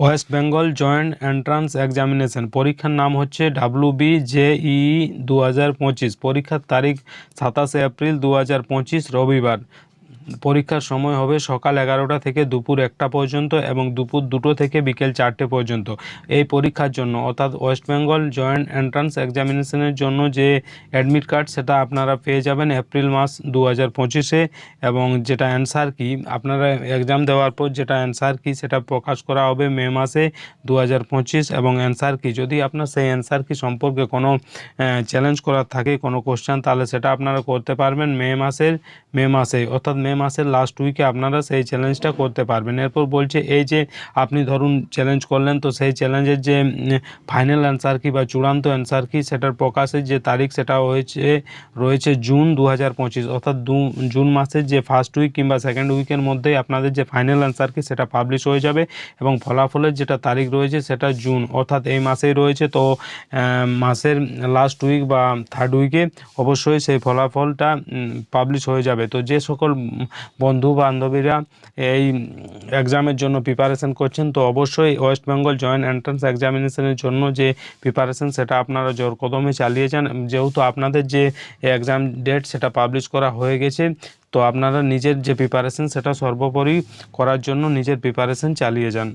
West Bengal joint entrance examination. পরীক্ষার নাম হচ্ছে ডাব্লু বি জে ই দু হাজার পঁচিশ। পরীক্ষার তারিখ সাতাশে এপ্রিল দু হাজার পঁচিশ রবিবার। পরীক্ষার সময় হবে সকাল এগারোটা থেকে দুপুর একটা পর্যন্ত এবং দুপুর দুটো থেকে বিকেল চারটে পর্যন্ত। এই পরীক্ষার জন্য, অর্থাৎ ওয়েস্ট বেঙ্গল জয়েন্ট এন্ট্রান্স এক্সামিনেশনের জন্য যে অ্যাডমিট কার্ড, সেটা আপনারা পেয়ে যাবেন এপ্রিল মাস দু হাজার পঁচিশে এবং যেটা অ্যান্সার কি, আপনারা এক্সাম দেওয়ার পর যেটা অ্যান্সার কি, সেটা প্রকাশ করা হবে মে মাসে দু হাজার পঁচিশ এবং অ্যান্সার কি। যদি আপনার সেই অ্যান্সার কি সম্পর্কে কোনো চ্যালেঞ্জ করার থাকে, কোনো কোশ্চেন তাহলে সেটা আপনারা করতে পারবেন মে মাসের, মে মাসে অর্থাৎ মে মাসের লাস্ট উইকে আপনারা সেই চ্যালেঞ্জটা করতে পারবেন। এরপর বলছে, এই যে আপনি ধরুন চ্যালেঞ্জ করলেন, তো সেই চ্যালেঞ্জের যে ফাইনাল অ্যান্সার কি বা চূড়ান্ত অ্যান্সার কি, সেটার প্রকাশের যে তারিখ সেটা হয়েছে, রয়েছে জুন দু হাজার পঁচিশ। অর্থাৎ জুন মাসের যে ফার্স্ট উইক কিংবা সেকেন্ড উইকের মধ্যেই আপনাদের যে ফাইনাল অ্যান্সার কি, সেটা পাবলিশ হয়ে যাবে এবং ফলাফলের যেটা তারিখ রয়েছে সেটা জুন অর্থাৎ এই মাসেই রয়েছে, তো মাসের লাস্ট উইক বা থার্ড উইকে অবশ্যই সেই ফলাফলটা পাবলিশ হয়ে যাবে। তো যে সকল বন্ধু বান্ধবীরা এই এক্সামের জন্য প্রিপারেশন করছেন, তো অবশ্যই ওয়েস্ট বেঙ্গল জয়েন্ট এন্ট্রান্স এক্সামিনেশনের জন্য যে প্রিপারেশন সেটা আপনারা জোর কদমে চালিয়ে যান। যেহেতু আপনাদের যে এক্সাম ডেট সেটা পাবলিশ করা হয়ে গেছে, তো আপনারা নিজের যে প্রিপারেশন সেটা সর্বোপরি করার জন্য নিজের প্রিপারেশন চালিয়ে যান।